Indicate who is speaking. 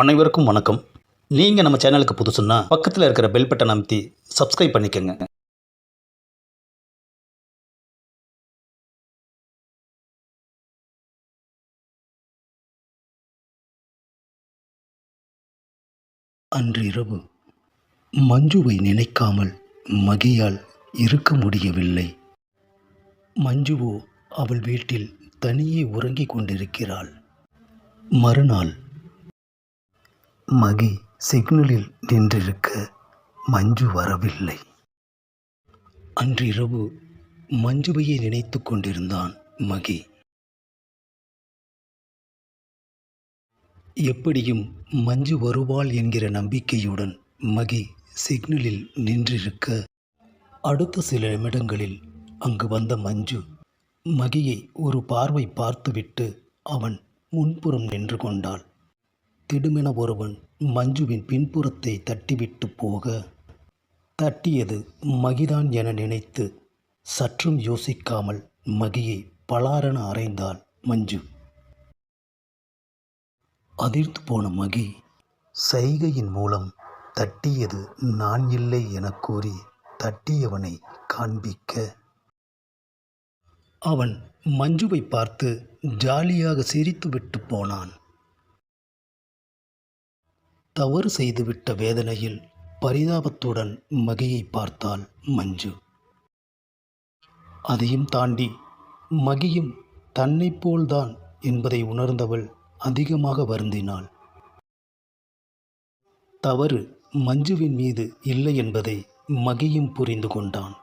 Speaker 1: அனைவருக்கும் வணக்கம். நீங்கள் நம்ம சேனலுக்கு புதுசுன்னா பக்கத்தில் இருக்கிற பெல் பட்டன் அமைத்தி சப்ஸ்கிரைப் பண்ணிக்கோங்க. அன்றிரவு மஞ்சுவை நினைக்காமல் மகியால் இருக்க முடியவில்லை. மஞ்சுவோ அவள் வீட்டில் தனியே உறங்கிக் கொண்டிருக்கிறாள். மறுநாள் மகி சிக்னலில் நின்றிருக்க மஞ்சு வரவில்லை. அன்றிரவு மஞ்சுவையே நினைத்து கொண்டிருந்தான் மகி. எப்படியும் மஞ்சு வருவாள் என்கிற நம்பிக்கையுடன் மகி சிக்னலில் நின்றிருக்க அடுத்த சில நிமிடங்களில் அங்கு வந்த மஞ்சு மகியை ஒரு பார்வை பார்த்துவிட்டு அவன் முன்புறம் நின்று கொண்டாள். திடுமென ஒருவன் மஞ்சுவின் பின்புறத்தை தட்டிவிட்டு போக தட்டியது மகிதான் என நினைத்து சற்றும் யோசிக்காமல் மகியை பலாரென அறைந்தாள் மஞ்சு. அதிர்ந்து போன மகி சைகையின் மூலம் தட்டியது நான் இல்லை எனக் கூறி தட்டியவனை காண்பிக்க. அவன் மஞ்சுவை பார்த்து ஜாலியாக சிரித்துவிட்டு போனான். தவறு செய்துவிட்ட வேதனையில் பரிதாபத்துடன் மகியை பார்த்தாள் மஞ்சு. அதையும் தாண்டி மகியும் தன்னைப் போல்தான் என்பதை உணர்ந்தவள் அதிகமாக வருந்தினாள். தவறு மஞ்சுவின் மீது இல்லை என்பதை மகியும் புரிந்து கொண்டான்.